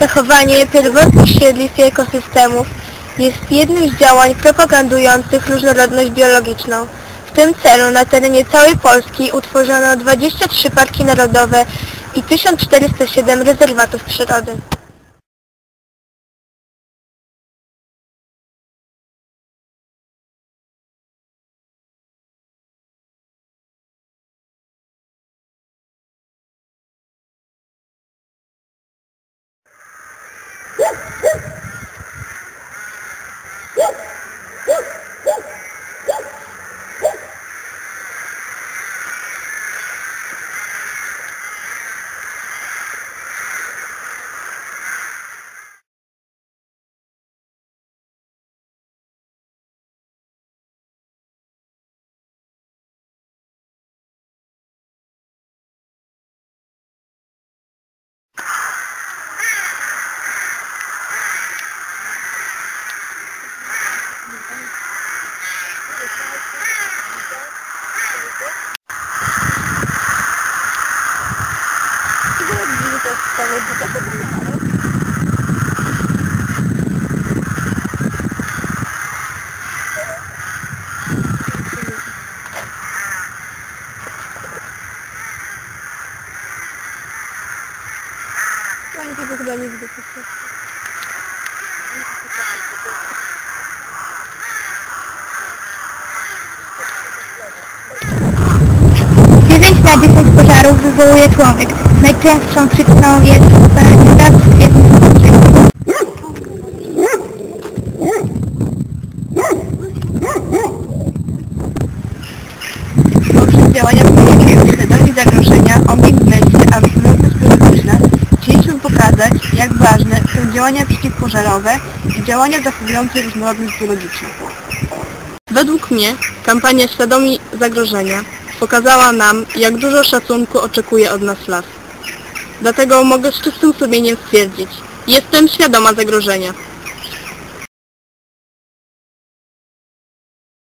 Zachowanie pierwotnych siedlisk i ekosystemów jest jednym z działań propagandujących różnorodność biologiczną. W tym celu na terenie całej Polski utworzono 23 parki narodowe i 1407 rezerwatów przyrody. kalau buka sebenarnya Lanjut sebanyak gitu. Wywołuje człowiek. Najczęstszą przyczyną jest Poprzez działania społeczne świadomi zagrożenia, obieg myśli, a różnorodność biologiczna chcieliśmy pokazać, jak ważne są działania przeciwpożarowe i działania zachowujące różnorodność biologiczną. Według mnie kampania Świadomi Zagrożenia pokazała nam, jak dużo szacunku oczekuje od nas las. Dlatego mogę z czystym sumieniem stwierdzić, jestem świadoma zagrożenia.